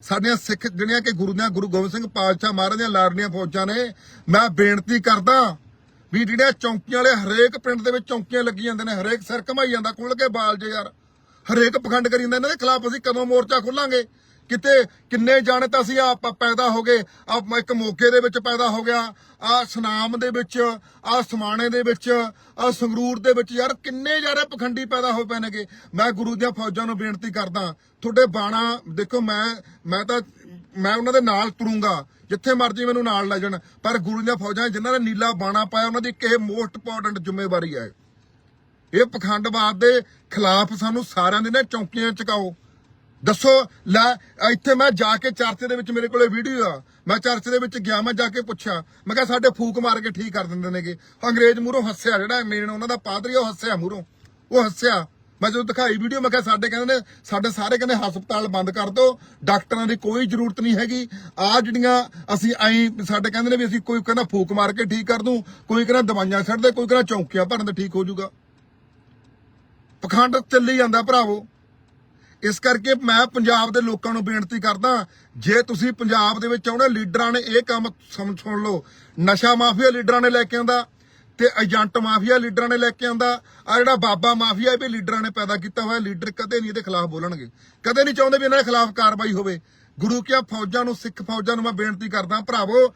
ਸਾਡੀਆਂ ਸਿੱਖ ਜਿਹੜੀਆਂ ਕਿ ਗੁਰੂ ਦੀਆਂ ਗੁਰੂ ਗੋਬਿੰਦ ਸਿੰਘ ਪਾਤਸ਼ਾਹ ਮਹਾਰਾਜ ਦੀਆਂ ਲਾਡਲੀਆਂ ਫੌਜਾਂ ਨੇ, ਮੈਂ ਬੇਨਤੀ ਕਰਦਾ ਵੀ ਜਿਹੜੀਆਂ ਚੌਂਕੀਆਂ ਵਾਲੇ ਹਰੇਕ ਪਿੰਡ ਦੇ ਵਿੱਚ ਚੌਂਕੀਆਂ ਲੱਗੀ ਜਾਂਦੇ ਨੇ, ਹਰੇਕ ਸਿਰ ਘਮਾਈ ਜਾਂਦਾ ਖੁੱਲ ਕੇ ਬਾਲ ਜੇ ਯਾਰ, ਹਰੇਕ ਪਖੰਡ ਕਰੀ ਜਾਂਦਾ ਇਹਨਾਂ ਦੇ ਖਿਲਾਫ ਅਸੀਂ ਕਦੋਂ ਮੋਰਚਾ ਖੋਲਾਂਗੇ? ਕਿਤੇ ਕਿੰਨੇ ਜਾਣੇ ਤਾਂ ਅਸੀਂ ਆਪ ਪੈਦਾ ਹੋ ਗਏ ਆ ਇੱਕ ਮੋਗੇ ਦੇ ਵਿੱਚ ਪੈਦਾ ਹੋ ਗਿਆ, ਆ ਸੁਨਾਮ ਦੇ ਵਿੱਚ, ਆ ਸਮਾਣੇ ਦੇ ਵਿੱਚ, ਆ ਸੰਗਰੂਰ ਦੇ ਵਿੱਚ, ਯਾਰ ਕਿੰਨੇ ਜ਼ਿਆਦਾ ਪਖੰਡੀ ਪੈਦਾ ਹੋ ਪਏ ਨੇਗੇ। ਮੈਂ ਗੁਰੂ ਦੀਆਂ ਫੌਜਾਂ ਨੂੰ ਬੇਨਤੀ ਕਰਦਾ, ਤੁਹਾਡੇ ਬਾਣਾ, ਦੇਖੋ ਮੈਂ ਮੈਂ ਤਾਂ, ਮੈਂ ਉਹਨਾਂ ਦੇ ਨਾਲ ਤੁਰੂੰਗਾ, ਜਿੱਥੇ ਮਰਜ਼ੀ ਮੈਨੂੰ ਨਾਲ ਲੈ ਜਾਣ, ਪਰ ਗੁਰੂ ਦੀਆਂ ਫੌਜਾਂ ਜਿਨ੍ਹਾਂ ਨੇ ਨੀਲਾ ਬਾਣਾ ਪਾਇਆ, ਉਹਨਾਂ ਦੀ ਇੱਕ ਇਹ ਮੋਸਟ ਇੰਪੋਰਟੈਂਟ ਜ਼ਿੰਮੇਵਾਰੀ ਹੈ। ਇਹ ਪਖੰਡਵਾਦ ਦੇ ਖਿਲਾਫ ਸਾਨੂੰ ਸਾਰਿਆਂ ਦੇ ਨੇ ਚੌਂਕੀਆਂ ਚਕਾਓ। ਦੱਸੋ, ਲੈ, ਇੱਥੇ ਮੈਂ ਜਾ ਕੇ ਚਰਚ ਦੇ ਵਿੱਚ ਮੇਰੇ ਕੋਲੇ ਵੀਡੀਓ ਆ। ਮੈਂ ਚਰਚ ਦੇ ਵਿੱਚ ਗਿਆ, ਮੈਂ ਜਾ ਕੇ ਪੁੱਛਿਆ। ਮੈਂ ਕਿਹਾ ਸਾਡੇ ਫੂਕ ਮਾਰ ਕੇ ਠੀਕ ਕਰ ਦਿੰਦੇ ਨੇਗੇ। ਅੰਗਰੇਜ਼ ਮੂਹਰੋਂ ਹੱਸਿਆ ਜਿਹੜਾ ਮੇਨ ਉਹਨਾਂ ਦਾ ਪਾਦਰੀ ਉਹ ਹੱਸਿਆ ਮੂਹਰੋਂ। ਉਹ ਹੱਸਿਆ। ਮੈਂ ਜਦੋਂ ਦਿਖਾਈ ਵੀਡੀਓ ਮੈਂ ਕਿਹਾ ਸਾਡੇ ਕਹਿੰਦੇ ਨੇ, ਸਾਡੇ ਸਾਰੇ ਕਹਿੰਦੇ ਹਸਪਤਾਲ ਬੰਦ ਕਰ ਦਿਓ ਡਾਕਟਰਾਂ ਦੀ ਕੋਈ ਜ਼ਰੂਰਤ ਨਹੀਂ ਹੈਗੀ। ਆ ਜਿਹੜੀਆਂ ਅਸੀਂ ਐਂ, ਸਾਡੇ ਕਹਿੰਦੇ ਨੇ ਵੀ ਅਸੀਂ ਕੋਈ ਕਹਿੰਦਾ ਫੂਕ ਮਾਰ ਕੇ ਠੀਕ ਕਰ ਦੂੰ, ਕੋਈ ਕਹਿੰਦਾ ਦਵਾਈਆਂ ਛੱਡ ਦੇ, ਕੋਈ ਕਹਿੰਦਾ ਚੌਂਕੀਆਂ ਭਰਨ ਤੇ ਠੀਕ ਹੋ ਜਾਊਗਾ। ਪਖੰਡ ਚੱਲੀ ਜਾਂਦਾ ਭਰਾਵੋ। ਇਸ ਕਰਕੇ ਮੈਂ ਪੰਜਾਬ ਦੇ ਲੋਕਾਂ ਨੂੰ ਬੇਨਤੀ ਕਰਦਾ, ਜੇ ਤੁਸੀਂ ਪੰਜਾਬ ਦੇ ਵਿੱਚ ਆਉਣੇ ਲੀਡਰਾਂ ਨੇ ਇਹ ਕੰਮ ਸੁਣ ਸੁਣ ਲਓ। ਨਸ਼ਾ ਮਾਫੀਆ ਲੀਡਰਾਂ ਨੇ ਲੈ ਕੇ ਆਂਦਾ ਤੇ ਏਜੰਟ ਮਾਫੀਆ ਲੀਡਰਾਂ ਨੇ ਲੈ ਕੇ ਆਂਦਾ ਆ ਜਿਹੜਾ ਬਾਬਾ ਮਾਫੀਆ ਇਹ ਵੀ ਲੀਡਰਾਂ ਨੇ ਪੈਦਾ ਕੀਤਾ ਹੋਇਆ, ਲੀਡਰ ਕਦੇ ਨਹੀਂ ਇਹਦੇ ਖਿਲਾਫ ਬੋਲਣਗੇ। ਕਦੇ ਨਹੀਂ ਚਾਹੁੰਦੇ ਵੀ ਇਹਨਾਂ ਦੇ ਖਿਲਾਫ ਕਾਰਵਾਈ ਹੋਵੇ। ਗੁਰੂ ਕਿਆ ਫੌਜਾਂ ਨੂੰ, ਸਿੱਖ ਫੌਜਾਂ ਨੂੰ ਮੈਂ ਬੇਨਤੀ ਕਰਦਾ, ਭਰਾਵੋ,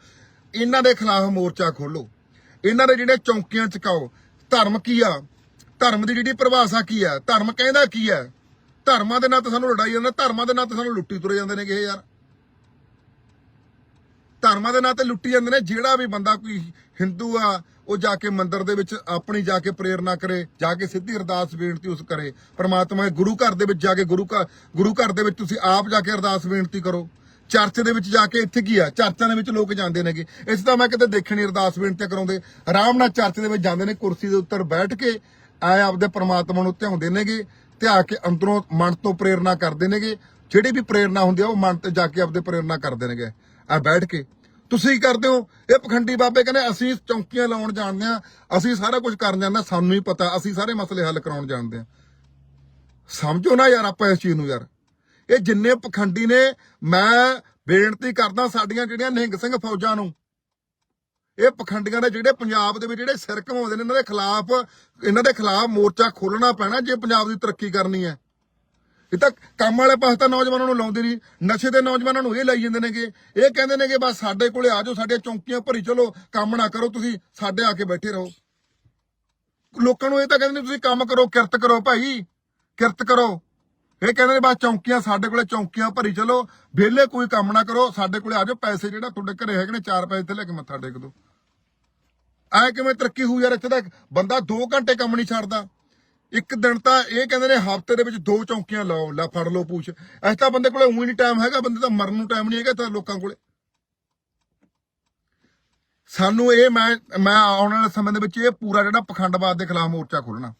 ਇਹਨਾਂ ਦੇ ਖਿਲਾਫ ਮੋਰਚਾ ਖੋਲੋ ਇਹਨਾਂ ਦੇ ਜਿਹੜੇ ਚੌਂਕੀਆਂ ਚਕਾਓ। ਧਰਮ ਕੀ ਆ? ਧਰਮ ਦੀ ਜਿਹੜੀ ਪਰਿਭਾਸ਼ਾ ਕੀ ਆ? ਧਰਮ ਕਹਿੰਦਾ ਕੀ ਆ? ਧਰਮਾਂ ਦੇ ਨਾਂ ਤੇ ਸਾਨੂੰ ਲੜਾਈ ਜਾਂਦਾ, ਧਰਮਾਂ ਦੇ ਨਾਂ ਤੇ ਸਾਨੂੰ ਲੁੱਟੀ ਤੁਰੇ ਜਾਂਦੇ ਨੇਗੇ ਇਹ ਯਾਰ। ਧਰਮਾਂ ਦੇ ਨਾਂ ਤੇ ਲੁੱਟੀ ਜਾਂਦੇ ਨੇ, ਜਿਹੜਾ ਵੀ ਬੰਦਾ ਕੋਈ ਹਿੰਦੂ ਆ, ਉਹ ਜਾ ਕੇ ਮੰਦਿਰ ਦੇ ਵਿੱਚ ਆਪਣੀ ਜਾ ਕੇ ਪ੍ਰੇਰਨਾ ਕਰੇ, ਜਾ ਕੇ ਸਿੱਧੀ ਅਰਦਾਸ ਬੇਨਤੀ ਉਸ ਕਰੇ। ਪਰਮਾਤਮਾ ਗੁਰੂ ਘਰ ਦੇ ਵਿੱਚ ਜਾ ਕੇ ਗੁਰੂ ਘਰ ਗੁਰੂ ਘਰ ਦੇ ਵਿੱਚ ਤੁਸੀਂ ਆਪ ਜਾ ਕੇ ਅਰਦਾਸ ਬੇਨਤੀ ਕਰੋ। ਚਰਚ ਦੇ ਵਿੱਚ ਜਾ ਕੇ ਇੱਥੇ ਕੀ ਆ? ਚਰਚਾਂ ਦੇ ਵਿੱਚ ਲੋਕ ਜਾਂਦੇ ਨੇਗੇ। ਇਸ ਤਾਂ ਮੈਂ ਕਿਤੇ ਦੇਖਣੀ ਅਰਦਾਸ ਬੇਨਤੀ ਕਰਾਉਂਦੇ। ਆਰਾਮ ਨਾਲ ਚਰਚ ਦੇ ਵਿੱਚ ਜਾਂਦੇ ਨੇ, ਕੁਰਸੀ ਦੇ ਉੱਤੇ ਬੈਠ ਕੇ ਆਏ ਆਪਦੇ ਪਰਮਾਤਮਾ ਨੂੰ ਧਿਆਉਂਦੇ ਨੇਗੇ। ਧਿਆ ਕੇ ਅੰਦਰੋਂ ਮਨ ਤੋਂ ਪ੍ਰੇਰਨਾ ਕਰਦੇ ਨੇਗੇ। ਜਿਹੜੀ ਵੀ ਪ੍ਰੇਰਨਾ ਹੁੰਦੀ ਆ, ਉਹ ਮਨ ਤੇ ਜਾ ਕੇ ਆਪਦੇ ਪ੍ਰੇਰਨਾ ਕਰਦੇ ਨੇਗੇ। ਆ ਬੈਠ ਕੇ। ਤੁਸੀਂ ਕਰਦੇ ਹੋ। ਇਹ ਪਖੰਡੀ ਬਾਬੇ ਕਹਿੰਦੇ, ਅਸੀਂ ਚੌਂਕੀਆਂ ਲਾਉਣ ਜਾਣਦੇ ਆ ਅਸੀਂ ਸਾਰਾ ਕੁਝ ਕਰਨ ਜਾਂਦੇ ਹਾਂ, ਸਾਨੂੰ ਹੀ ਪਤਾ। ਅਸੀਂ ਸਾਰੇ ਮਸਲੇ ਹੱਲ ਕਰਾਉਣ ਜਾਣਦੇ ਆ ਸਮਝੋ ਨਾ ਯਾਰ ਆਪਾਂ ਇਸ ਚੀਜ਼ ਨੂੰ ਯਾਰ। ਇਹ ਜਿੰਨੇ ਪਖੰਡੀ ਨੇ, ਮੈਂ ਬੇਨਤੀ ਕਰਦਾ ਸਾਡੀਆਂ ਜਿਹੜੀਆਂ ਨਿਹੰਗ ਸਿੰਘ ਫੌਜਾਂ ਨੂੰ ਇਹ ਪਖੰਡੀਆਂ ਦੇ ਜਿਹੜੇ ਪੰਜਾਬ ਦੇ ਵਿੱਚ ਜਿਹੜੇ ਸਿਰ ਘਮਾਉਂਦੇ ਨੇ, ਇਹਨਾਂ ਦੇ ਖਿਲਾਫ, ਇਹਨਾਂ ਦੇ ਖਿਲਾਫ ਮੋਰਚਾ ਖੋਲਣਾ ਪੈਣਾ ਜੇ ਪੰਜਾਬ ਦੀ ਤਰੱਕੀ ਕਰਨੀ ਹੈ। ਇਹ ਤਾਂ ਕੰਮ ਵਾਲੇ ਪਾਸੇ ਤਾਂ ਨੌਜਵਾਨਾਂ ਨੂੰ ਲਾਉਂਦੇ ਨਹੀਂ, ਨਸ਼ੇ ਦੇ ਨੌਜਵਾਨਾਂ ਨੂੰ ਇਹ ਲਾਈ ਜਾਂਦੇ ਨੇਗੇ। ਇਹ ਕਹਿੰਦੇ ਨੇਗੇ, ਬਸ ਸਾਡੇ ਕੋਲੇ ਆ ਜਾਓ, ਸਾਡੀਆਂ ਚੌਂਕੀਆਂ ਭਰੀ ਚਲੋ, ਕੰਮ ਨਾ ਕਰੋ, ਤੁਸੀਂ ਸਾਡੇ ਆ ਕੇ ਬੈਠੇ ਰਹੋ। ਲੋਕਾਂ ਨੂੰ ਇਹ ਤਾਂ ਕਹਿੰਦੇ ਨੇ, ਤੁਸੀਂ ਕੰਮ ਕਰੋ, ਕਿਰਤ ਕਰੋ ਭਾਈ, ਕਿਰਤ ਕਰੋ। ਇਹ ਕਹਿੰਦੇ ਨੇ ਬਸ ਚੌਂਕੀਆਂ ਸਾਡੇ ਕੋਲੇ ਚੌਂਕੀਆਂ ਭਰੀ ਚਲੋ, ਵਿਹਲੇ ਕੋਈ ਕੰਮ ਨਾ ਕਰੋ, ਸਾਡੇ ਕੋਲੇ ਆ ਜਾਓ, ਪੈਸੇ ਜਿਹੜਾ ਤੁਹਾਡੇ ਘਰੇ ਹੈਗੇ ਨੇ, ਚਾਰ ਪੈਸੇ ਤੇ ਲੈ ਕੇ ਮੱਥਾ ਟੇਕ ਦਿਓ ਐ ਕਿਵੇਂ ਤਰੱਕੀ ਹੋਊ ਯਾਰ ਇੱਥੇ ਤਾਂ ਬੰਦਾ 2 ਘੰਟੇ ਕੰਮ ਨਹੀਂ ਛੱਡਦਾ। ਇੱਕ ਦਿਨ ਤਾਂ ਇਹ ਕਹਿੰਦੇ ਨੇ ਹਫ਼ਤੇ ਦੇ ਵਿੱਚ ਦੋ ਚੌਂਕੀਆਂ ਲਾਓ, ਲੈ ਫੜ ਲਓ ਪੂਛ। ਐਸ ਤਾਂ ਬੰਦੇ ਕੋਲੇ ਉਹੀ ਨਹੀਂ ਟਾਈਮ ਹੈਗਾ, ਬੰਦੇ ਦਾ ਮਰਨ ਨੂੰ ਟਾਈਮ ਨਹੀਂ ਹੈਗਾ ਤਾਂ ਲੋਕਾਂ ਕੋਲੇ। ਸਾਨੂੰ ਇਹ ਮੈਂ ਮੈਂ ਆਉਣ ਵਾਲੇ ਸਮੇਂ ਦੇ ਵਿੱਚ ਇਹ ਪੂਰਾ ਜਿਹੜਾ ਪਖੰਡਵਾਦ ਦੇ ਖਿਲਾਫ ਮੋਰਚਾ ਖੋਲਣਾ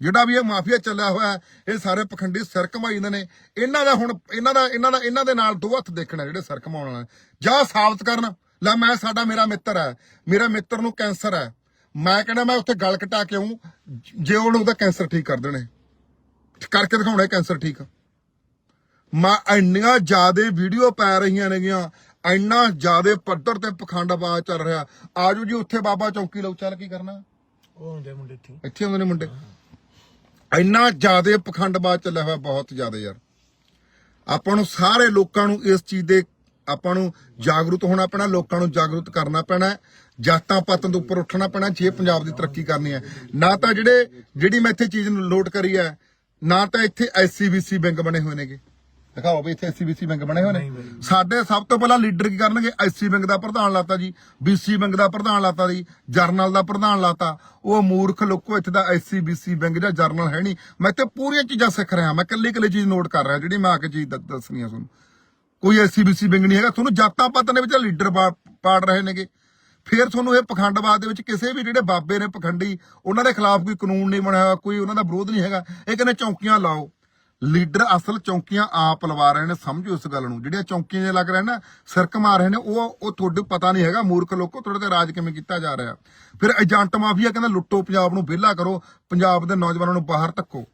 ਜਿਹੜਾ ਵੀ ਇਹ ਮਾਫੀਆ ਚੱਲਿਆ ਹੋਇਆ ਇਹ ਸਾਰੇ ਪਖੰਡੀ ਸਿਰ ਘਮਾਈ ਜਾਂਦੇ ਨੇ। ਇਹਨਾਂ ਦਾ ਹੁਣ ਇਹਨਾਂ ਦਾ ਇਹਨਾਂ ਦਾ ਇਹਨਾਂ ਦੇ ਨਾਲ ਦੋ ਹੱਥ ਦੇਖਣਾ ਜਿਹੜੇ ਸਿਰ ਘਮਾਉਣ ਵਾਲੇ ਜਾਂ ਸਾਬਤ ਕਰਨ। ਲੈ ਮੈਂ ਸਾਡਾ ਮੇਰਾ ਮਿੱਤਰ ਹੈ। ਮੇਰਾ ਮਿੱਤਰ ਨੂੰ ਕੈਂਸਰ ਹੈ। ਮੈਂ ਕਹਿੰਦਾ ਮੈਂ ਉੱਥੇ ਗਲ ਕਟਾ ਕੇ ਆਉਂ ਜੇ ਉਹਨੂੰ ਉਹਦਾ ਕੈਂਸਰ ਠੀਕ ਕਰ ਦੇਣੇ। ਕਰਕੇ ਦਿਖਾਉਣਾ ਕੈਂਸਰ ਠੀਕ। ਮੈਂ ਇੰਨੀਆਂ ਜ਼ਿਆਦੇ ਵੀਡੀਓ ਪੈ ਰਹੀਆਂ ਨੇਗੀਆਂ। ਇੰਨਾ ਜ਼ਿਆਦੇ ਪੱਧਰ ਤੇ ਪਖੰਡਵਾਦ ਚੱਲ ਰਿਹਾ। ਆਜੋ ਜੀ ਉੱਥੇ ਬਾਬਾ ਚੌਕੀ ਲਓ। ਚੱਲ ਕੀ ਕਰਨਾ? ਉਹ ਹੁੰਦੇ ਮੁੰਡੇ ਇੱਥੇ। ਇੱਥੇ ਹੁੰਦੇ ਨੇ ਮੁੰਡੇ। ਇੰਨਾ ਜ਼ਿਆਦੇ ਪਖੰਡਵਾਦ ਚੱਲਿਆ ਹੋਇਆ ਬਹੁਤ ਜ਼ਿਆਦਾ ਯਾਰ। ਆਪਾਂ ਨੂੰ ਸਾਰੇ ਲੋਕਾਂ ਨੂੰ ਇਸ ਚੀਜ਼ ਦੇ ਆਪਾਂ ਨੂੰ ਜਾਗਰੂਕ ਹੋਣਾ ਪੈਣਾ, ਲੋਕਾਂ ਨੂੰ ਜਾਗਰੂਕ ਕਰਨਾ ਪੈਣਾ, ਜਾਤਾਂ ਪਾਤਾਂ ਤੋਂ ਉੱਪਰ ਉੱਠਣਾ ਪੈਣਾ, ਜੇ ਪੰਜਾਬ ਦੀ ਤਰੱਕੀ ਕਰਨੀ ਹੈ। ਨਾ ਤਾਂ ਜਿਹੜੇ, ਜਿਹੜੀ ਮੈਂ ਇੱਥੇ ਚੀਜ਼ ਨੂੰ ਲੋਟ ਕਰੀ ਹੈ, ਨਾ ਤਾਂ ਇੱਥੇ ਐਸਸੀਬੀਸੀ ਬੈਂਕ ਬਣੇ ਹੋਏ ਨੇਗੇ। ਦਿਖਾਓ ਵੀ ਇੱਥੇ ਐਸਸੀਬੀਸੀ ਬੈਂਕ ਬਣੇ ਹੋਏ ਨੇ। ਸਾਡੇ ਸਭ ਤੋਂ ਪਹਿਲਾਂ ਲੀਡਰ ਕੀ ਕਰਨਗੇ? ਐਸਸੀ ਬੈਂਕ ਦਾ ਪ੍ਰਧਾਨ ਲਾਤਾ ਜੀ ਬੀਸੀ ਬੈਂਕ ਦਾ ਪ੍ਰਧਾਨ ਲਾਤਾ ਜੀ ਜਰਨਲ ਦਾ ਪ੍ਰਧਾਨ ਲਾਤਾ। ਉਹ ਮੂਰਖ ਲੋਕੋ ਇੱਥੇ ਦਾ ਐਸਸੀ ਬੀਸੀ ਬੈਂਕ ਜਾਂ ਜਰਨਲ ਹੈ ਨਹੀਂ। ਮੈਂ ਤੇ ਪੂਰੀਆਂ ਚੀਜ਼ਾਂ ਸਿੱਖ ਰਿਹਾ ਮੈਂ ਕੱਲੀ ਕੱਲੀ ਚੀਜ਼ ਨੋਟ ਕਰ ਰਿਹਾ ਜਿਹੜੀ ਮੈਂ ਆ ਕੇ ਚੀਜ਼ ਦੱਸਣੀ ਆ ਤੁਹਾਨੂੰ। ਕੋਈ ਐਸਸੀਬੀਸੀ ਬੈਂਕ ਨਹੀਂ ਹੈਗਾ। ਤੁਹਾਨੂੰ ਜਾਤਾਂ ਪਾਤਾਂ ਦੇ ਵਿੱਚ ਲੀਡਰ ਪਾੜ ਰਹੇ ਨੇਗੇ। ਫਿਰ ਤੁਹਾਨੂੰ ਇਹ ਪਖੰਡਵਾਦ ਦੇ ਵਿੱਚ ਕਿਸੇ ਵੀ ਜਿਹੜੇ ਬਾਬੇ ਨੇ ਪਖੰਡੀ ਉਹਨਾਂ ਦੇ ਖਿਲਾਫ ਕੋਈ ਕਾਨੂੰਨ ਨਹੀਂ ਬਣਿਆ ਹੋਇਆ ਕੋਈ ਉਹਨਾਂ ਦਾ ਵਿਰੋਧ ਨਹੀਂ ਹੈਗਾ। ਇਹ ਕਹਿੰਦੇ ਚੌਂਕੀਆਂ ਲਾਓ। ਲੀਡਰ ਅਸਲ ਚੌਂਕੀਆਂ ਆਪ ਲਵਾ ਰਹੇ ਨੇ, ਸਮਝੋ ਇਸ ਗੱਲ ਨੂੰ। ਜਿਹੜੀਆਂ ਚੌਂਕੀਆਂ ਜੇ ਲੱਗ ਰਹੇ ਨਾ, ਸਿਰਕ ਮਾਰ ਰਹੇ ਨੇ, ਉਹ ਉਹ ਤੁਹਾਡੇ ਪਤਾ ਨਹੀਂ ਹੈਗਾ, ਮੂਰਖ ਲੋਕੋ, ਤੁਹਾਡੇ ਤੇ ਰਾਜ ਕਿਵੇਂ ਕੀਤਾ ਜਾ ਰਿਹਾ। ਫਿਰ ਏਜੰਟ ਮਾਫੀਆ ਕਹਿੰਦਾ, ਲੁੱਟੋ ਪੰਜਾਬ ਨੂੰ, ਵਿਹਲਾ ਕਰੋ, ਪੰਜਾਬ ਦੇ ਨੌਜਵਾਨਾਂ ਨੂੰ ਬਾਹਰ ਧੱਕੋ।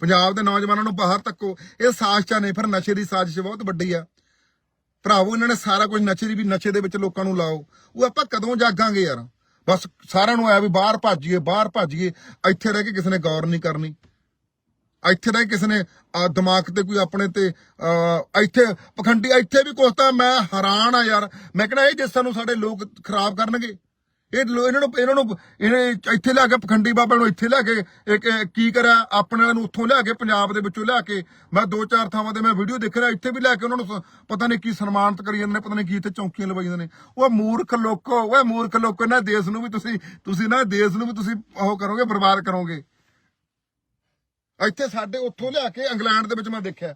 ਪੰਜਾਬ ਦੇ ਨੌਜਵਾਨਾਂ ਨੂੰ ਬਾਹਰ ਧੱਕੋ। ਇਹ ਸਾਜ਼ਿਸ਼ਾਂ ਨੇ, ਫਿਰ ਨਸ਼ੇ ਦੀ ਸਾਜ਼ਿਸ਼ ਬਹੁਤ ਵੱਡੀ ਆ। ਭਰਾਵੋ, ਇਹਨਾਂ ਨੇ ਸਾਰਾ ਕੁਝ ਨਸ਼ੇ ਦੀ ਵੀ, ਨਸ਼ੇ ਦੇ ਵਿੱਚ ਲੋਕਾਂ ਨੂੰ ਲਾਓ। ਉਹ ਆਪਾਂ ਕਦੋਂ ਜਾਗਾਂਗੇ ਯਾਰ? ਬਸ ਸਾਰਿਆਂ ਨੂੰ ਆਇਆ ਵੀ ਬਾਹਰ ਭੱਜੀਏ ਬਾਹਰ ਭੱਜੀਏ, ਇੱਥੇ ਰਹਿ ਕੇ ਕਿਸੇ ਨੇ ਗੌਰ ਨਹੀਂ ਕਰਨੀ। ਇੱਥੇ ਰਹਿ ਕੇ ਕਿਸੇ ਨੇ ਦਿਮਾਗ ਤੇ ਕੋਈ ਆਪਣੇ ਤੇ ਇੱਥੇ ਪਖੰਡੀ, ਇੱਥੇ ਵੀ ਕੁਛ ਤਾਂ ਮੈਂ ਹੈਰਾਨ ਆ ਯਾਰ। ਮੈਂ ਕਹਿੰਦਾ ਇਹ ਜਿਸ ਨੂੰ ਸਾਡੇ ਲੋਕ ਖਰਾਬ ਕਰਨਗੇ? ਇਹ ਲੋ- ਇਹਨਾਂ ਨੂੰ ਇਹਨਾਂ ਨੂੰ, ਇਹਨੇ ਇੱਥੇ ਲਿਆ ਕੇ ਪਖੰਡੀ ਬਾਬਾ ਨੂੰ ਇੱਥੇ ਲਿਆ ਕੇ ਇੱਕ, ਕੀ ਕਰਿਆ? ਆਪਣੇ ਵਾਲਿਆਂ ਨੂੰ ਉੱਥੋਂ ਲਿਆ ਕੇ, ਪੰਜਾਬ ਦੇ ਵਿੱਚੋਂ ਲਿਆ ਕੇ। ਮੈਂ ਦੋ ਚਾਰ ਥਾਵਾਂ ਤੇ ਮੈਂ ਵੀਡੀਓ ਦੇਖ ਰਿਹਾ, ਇੱਥੇ ਵੀ ਲਿਆ ਕੇ ਉਹਨਾਂ ਨੂੰ ਪਤਾ ਨਹੀਂ ਕੀ ਸਨਮਾਨਿਤ ਕਰੀ ਜਾਂਦੇ ਨੇ, ਪਤਾ ਨਹੀਂ ਕੀ ਇੱਥੇ ਚੌਂਕੀਆਂ ਲਵਾਈ ਜਾਂਦੇ ਨੇ। ਉਹ ਮੂਰਖ ਲੋਕੋ, ਉਹ ਮੂਰਖ ਲੋਕੋ, ਇਹਨਾਂ ਦੇਸ਼ ਨੂੰ ਵੀ ਤੁਸੀਂ ਤੁਸੀਂ ਨਾ ਦੇਸ਼ ਨੂੰ ਵੀ ਤੁਸੀਂ ਉਹ ਕਰੋਗੇ, ਬਰਬਾਦ ਕਰੋਗੇ। ਇੱਥੇ ਸਾਡੇ ਉੱਥੋਂ ਲਿਆ ਕੇ ਇੰਗਲੈਂਡ ਦੇ ਵਿੱਚ ਮੈਂ ਦੇਖਿਆ।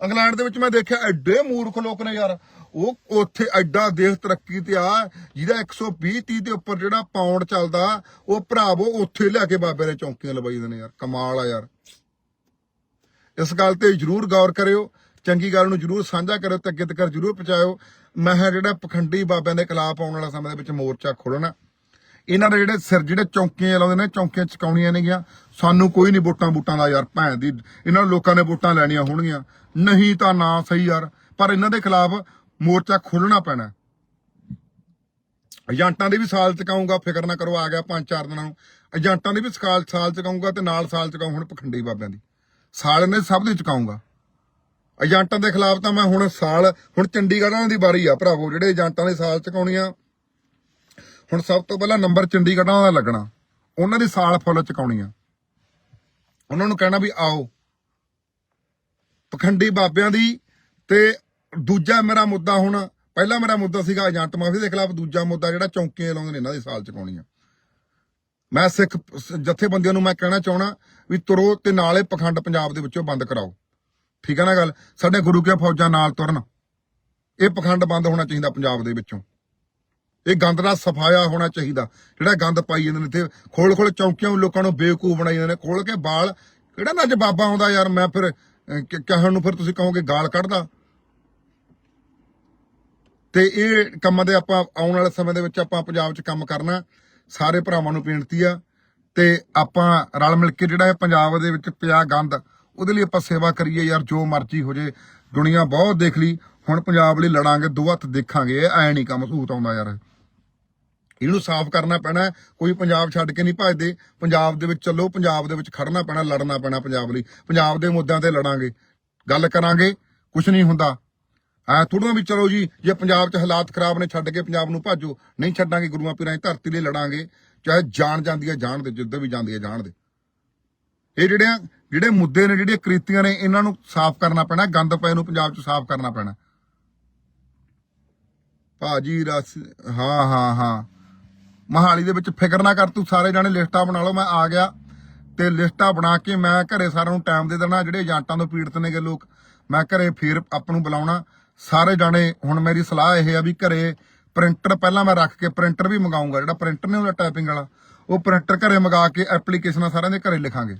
ਇੰਗਲੈਂਡ ਦੇ ਵਿੱਚ ਮੈਂ ਦੇਖਿਆ ਐਡੇ ਮੂਰਖ ਲੋਕ ਨੇ ਯਾਰ। ਉਹ ਉੱਥੇ ਐਡਾ ਦੇਸ਼ ਤਰੱਕੀ ਤੇ ਆ ਜਿਹਦਾ 120 30 ਦੇ ਉੱਪਰ ਜਿਹੜਾ ਪਾਉਂਡ ਚੱਲਦਾ ਉਹ ਭਰਾਵੋ ਉੱਥੇ ਲਿਆ ਕੇ ਬਾਬੇ ਨੇ ਚੌਂਕੀਆਂ ਲਵਾਈ ਦੇ ਨੇ ਯਾਰ। ਕਮਾਲ ਆ ਯਾਰ। ਇਸ ਗੱਲ ਤੇ ਜਰੂਰ ਗੌਰ ਕਰਿਓ। ਚੰਗੀ ਗੱਲ ਨੂੰ ਜਰੂਰ ਸਾਂਝਾ ਕਰਿਓ ਤੇ ਅੱਗੇ ਤੱਕ ਜਰੂਰ ਪਹੁੰਚਾਇਓ। ਮੈਂ ਜਿਹੜਾ ਪਖੰਡੀ ਬਾਬਿਆਂ ਦੇ ਖਿਲਾਫ ਆਉਣ ਵਾਲਾ ਸਮੇਂ ਦੇ ਵਿੱਚ ਮੋਰਚਾ ਖੋਲਣਾ ਇਹਨਾਂ ਦੇ ਜਿਹੜੇ ਸਿਰ, ਜਿਹੜੇ ਚੌਂਕੀਆਂ ਲਾਉਂਦੇ ਨੇ, ਚੌਂਕੀਆਂ ਚਕਾਉਣੀਆਂ ਨੇਗੀਆਂ। ਸਾਨੂੰ ਕੋਈ ਨਹੀਂ ਵੋਟਾਂ ਵੋਟਾਂ ਦਾ ਯਾਰ ਭੈਣ ਦੀ। ਇਹਨਾਂ ਨੂੰ ਲੋਕਾਂ ਨੇ ਵੋਟਾਂ ਲੈਣੀਆਂ ਹੋਣਗੀਆਂ। ਨਹੀਂ ਤਾਂ ਨਾ ਸਹੀ ਯਾਰ। ਪਰ ਇਹਨਾਂ ਦੇ ਖਿਲਾਫ ਮੋਰਚਾ ਖੋਲਣਾ ਪੈਣਾ ਏਜੰਟਾਂ ਦੇ ਵੀ ਸਾਲ ਚਕਾਉਂਗਾ ਫਿਕਰ ਨਾ ਕਰੋ, ਆ ਗਿਆ ਪੰਜ ਚਾਰ ਦਿਨਾਂ ਨੂੰ। ਏਜੰਟਾਂ ਦੇ ਵੀ ਸਾਲ ਸਾਲ ਚਕਾਉਂਗਾ ਤੇ ਨਾਲ ਸਾਲ ਚਕਾਉਂ ਹੁਣ ਪਖੰਡੀ ਬਾਬਿਆਂ ਦੀ। ਸਾਲ ਨੇ ਸਭ ਦੀ ਚਕਾਉਂਗਾ ਏਜੰਟਾਂ ਦੇ ਖਿਲਾਫ ਤਾਂ ਮੈਂ ਹੁਣ ਸਾਲ ਹੁਣ ਚੰਡੀਗੜ੍ਹਾਂ ਦੀ ਵਾਰੀ ਆ ਭਰਾਵੋ, ਜਿਹੜੇ ਏਜੰਟਾਂ ਦੇ ਸਾਲ ਚਕਾਉਣੀਆਂ। ਹੁਣ ਸਭ ਤੋਂ ਪਹਿਲਾਂ ਨੰਬਰ ਚੰਡੀਗੜ੍ਹਾਂ ਦਾ ਲੱਗਣਾ। ਉਹਨਾਂ ਦੀ ਸਾਲ ਫੁੱਲ ਚਕਾਉਣੀ ਆ। ਉਹਨਾਂ ਨੂੰ ਕਹਿਣਾ ਵੀ ਆਓ। ਪਖੰਡੀ ਬਾਬਿਆਂ ਦੀ ਤੇ ਦੂਜਾ ਮੇਰਾ ਮੁੱਦਾ ਹੁਣ, ਪਹਿਲਾ ਮੇਰਾ ਮੁੱਦਾ ਸੀਗਾ ਏਜੰਟ ਮਾਫੀ ਦੇ ਖਿਲਾਫ ਦੂਜਾ ਮੁੱਦਾ ਜਿਹੜਾ ਚੌਂਕੀਆਂ ਲਾਉਂਦੇ ਨੇ, ਇਹਨਾਂ ਦੀ ਸਾਲ ਚਕਾਉਣੀ ਆ ਮੈਂ ਸਿੱਖ ਜਥੇਬੰਦੀਆਂ ਨੂੰ ਮੈਂ ਕਹਿਣਾ ਚਾਹਣਾ ਵੀ ਤੁਰੋ ਤੇ ਨਾਲੇ ਪਖੰਡ ਪੰਜਾਬ ਦੇ ਵਿੱਚੋਂ ਬੰਦ ਕਰਾਓ। ਠੀਕ ਹੈ ਨਾ ਗੱਲ? ਸਾਡੇ ਗੁਰੂ ਕੇ ਫੌਜਾਂ ਨਾਲ ਤੁਰਨ? ਇਹ ਪਖੰਡ ਬੰਦ ਹੋਣਾ ਚਾਹੀਦਾ ਪੰਜਾਬ ਦੇ ਵਿੱਚੋਂ। ਇਹ ਗੰਦ ਦਾ ਸਫਾਇਆ ਹੋਣਾ ਚਾਹੀਦਾ। ਜਿਹੜਾ ਗੰਦ ਪਾਈ ਜਾਂਦੇ ਨੇ ਇੱਥੇ, ਖੋਲ ਖੋਲ ਚੌਂਕੀਆਂ ਨੂੰ ਲੋਕਾਂ ਨੂੰ ਬੇਵਕੂਫ ਬਣਾਈ ਜਾਂਦੇ ਨੇ, ਖੋਲ ਕੇ ਬਾਲ। ਕਿਹੜਾ ਨਾ ਅੱਜ ਬਾਬਾ ਆਉਂਦਾ ਯਾਰ, ਮੈਂ ਫਿਰ ਕਹਿਣ ਨੂੰ ਫਿਰ ਤੁਸੀਂ ਕਹੋਗੇ ਗਾਲ ਕੱਢਦਾ। ਤੇ ਇਹ ਕੰਮਾਂ ਦੇ ਆਪਾਂ ਆਉਣ ਵਾਲੇ ਸਮੇਂ ਦੇ ਵਿੱਚ ਆਪਾਂ ਪੰਜਾਬ 'ਚ ਕੰਮ ਕਰਨਾ। ਸਾਰੇ ਭਰਾਵਾਂ ਨੂੰ ਬੇਨਤੀ ਆ। ਤੇ ਆਪਾਂ ਰਲ ਮਿਲ ਕੇ ਜਿਹੜਾ ਇਹ ਪੰਜਾਬ ਦੇ ਵਿੱਚ ਪਿਆ ਗੰਦ, ਉਹਦੇ ਲਈ ਆਪਾਂ ਸੇਵਾ ਕਰੀਏ ਯਾਰ, ਜੋ ਮਰਜ਼ੀ ਹੋ ਜੇ। ਦੁਨੀਆ ਬਹੁਤ ਦੇਖ ਲਈ। ਹੁਣ ਪੰਜਾਬ ਲਈ ਲੜਾਂਗੇ, ਦੋ ਹੱਥ ਦੇਖਾਂਗੇ, ਇਹ ਐ ਨਹੀਂ ਕੰਮ ਸਹੂਤ ਆਉਂਦਾ ਯਾਰ। ਇਹਨੂੰ ਸਾਫ਼ ਕਰਨਾ ਪੈਣਾ, ਕੋਈ ਪੰਜਾਬ ਛੱਡ ਕੇ ਨਹੀਂ ਭੱਜਦੇ। ਪੰਜਾਬ ਦੇ ਵਿੱਚ ਚੱਲੋ, ਪੰਜਾਬ ਦੇ ਵਿੱਚ ਖੜਨਾ ਪੈਣਾ, ਲੜਨਾ ਪੈਣਾ ਪੰਜਾਬ ਲਈ। ਪੰਜਾਬ ਦੇ ਮੁੱਦਿਆਂ ਤੇ ਲੜਾਂਗੇ। ਗੱਲ ਕਰਾਂਗੇ ਕੁਝ ਨਹੀਂ ਹੁੰਦਾ। ਐ ਥੋੜਾ ਵੀ ਚਲੋ ਜੀ, ਜੇ ਪੰਜਾਬ 'ਚ ਹਾਲਾਤ ਖਰਾਬ ਨੇ, ਛੱਡ ਕੇ ਪੰਜਾਬ ਨੂੰ ਭਾਜੋ। ਨਹੀਂ ਛੱਡਾਂਗੇ, ਗੁਰੂਆਂ ਪੀਰਾਂ ਦੀ ਧਰਤੀ ਲਈ ਲੜਾਂਗੇ। ਚਾਹੇ ਜਾਨ ਜਾਂਦੀ ਹੈ ਜਾਣ ਦੇ ਜਿੱਦਾਂ ਵੀ ਜਾਂਦੀ ਹੈ ਜਾਣ ਦੇ। ਇਹ ਜਿਹੜੇ ਜਿਹੜੇ ਮੁੱਦੇ ਨੇ, ਜਿਹੜੀਆਂ ਕ੍ਰਿਤੀਆਂ ਨੇ, ਇਹਨਾਂ ਨੂੰ ਸਾਫ਼ ਕਰਨਾ ਪੈਣਾ, ਗੰਦ ਪਏ ਨੂੰ ਪੰਜਾਬ 'ਚ ਸਾਫ਼ ਕਰਨਾ ਪੈਣਾ। ਭਾਜੀ ਰਸ, ਹਾਂ ਹਾਂ ਹਾਂ। ਮਹਾਲੀ ਦੇ ਵਿੱਚ ਫਿਕਰ ਨਾ ਕਰ, ਤੂੰ ਸਾਰੇ ਜਾਣੇ ਲਿਸਟਾਂ ਬਣਾ ਲਓ, ਮੈਂ ਆ ਗਿਆ। ਤੇ ਲਿਸਟਾਂ ਬਣਾ ਕੇ ਮੈਂ ਘਰੇ ਸਾਰਿਆਂ ਨੂੰ ਟਾਈਮ ਦੇ ਦੇਣਾ, ਜਿਹੜੇ ਏਜੰਟਾਂ ਤੋਂ ਪੀੜਤ ਨੇਗੇ ਲੋਕ। ਮੈਂ ਘਰੇ ਫੇਰ ਆਪ ਨੂੰ ਬੁਲਾਉਣਾ। ਸਾਰੇ ਜਾਣੇ, ਹੁਣ ਮੇਰੀ ਸਲਾਹ ਇਹ ਆ ਵੀ ਘਰੇ ਪ੍ਰਿੰਟਰ ਪਹਿਲਾਂ ਮੈਂ ਰੱਖ ਕੇ ਪ੍ਰਿੰਟਰ ਵੀ ਮੰਗਾਉਂਗਾ ਜਿਹੜਾ ਪ੍ਰਿੰਟਰ ਨੇ ਉਹਦਾ ਟਾਈਪਿੰਗ ਵਾਲਾ, ਉਹ ਪ੍ਰਿੰਟਰ ਘਰੇ ਮੰਗਾ ਕੇ ਐਪਲੀਕੇਸ਼ਨਾਂ ਸਾਰਿਆਂ ਦੇ ਘਰੇ ਲਿਖਾਂਗੇ।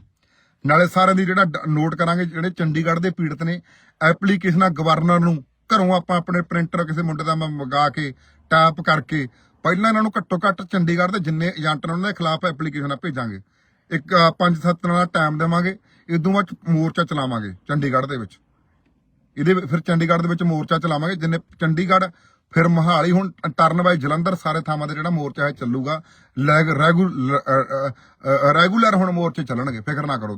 ਨਾਲੇ ਸਾਰਿਆਂ ਦੀ ਜਿਹੜਾ ਨੋਟ ਕਰਾਂਗੇ, ਜਿਹੜੇ ਚੰਡੀਗੜ੍ਹ ਦੇ ਪੀੜਤ ਨੇ ਐਪਲੀਕੇਸ਼ਨਾਂ ਗਵਰਨਰ ਨੂੰ ਘਰੋਂ ਆਪਾਂ ਆਪਣੇ ਪ੍ਰਿੰਟਰ ਕਿਸੇ ਮੁੰਡੇ ਦਾ ਮੈਂ ਮੰਗਾ ਕੇ ਟਾਈਪ ਕਰਕੇ, ਪਹਿਲਾਂ ਇਹਨਾਂ ਨੂੰ ਘੱਟੋ ਘੱਟ ਚੰਡੀਗੜ੍ਹ ਦੇ ਜਿੰਨੇ ਏਜੰਟ ਨੇ, ਉਹਨਾਂ ਦੇ ਖਿਲਾਫ ਐਪਲੀਕੇਸ਼ਨਾਂ ਭੇਜਾਂਗੇ। ਇੱਕ 5-7 ਨਾਲ ਟਾਈਮ ਦੇਵਾਂਗੇ ਇਦੋਂ ਬਾਅਦ ਮੋਰਚਾ ਚਲਾਵਾਂਗੇ ਚੰਡੀਗੜ੍ਹ ਦੇ ਵਿੱਚ। ਇਹਦੇ ਫਿਰ ਚੰਡੀਗੜ੍ਹ ਦੇ ਵਿੱਚ ਮੋਰਚਾ ਚਲਾਵਾਂਗੇ, ਜਿੰਨੇ ਚੰਡੀਗੜ੍ਹ ਫਿਰ ਮਹਾਲੀ ਹੁਣ ਟਰਨ ਬਾਈ ਜਲੰਧਰ ਸਾਰੇ ਥਾਵਾਂ ਤੇ ਜਿਹੜਾ ਮੋਰਚਾ ਹੈ ਚੱਲੂਗਾ ਰੈਗੂਲਰ ਹੁਣ ਮੋਰਚੇ ਚੱਲਣਗੇ, ਫਿਕਰ ਨਾ ਕਰੋ।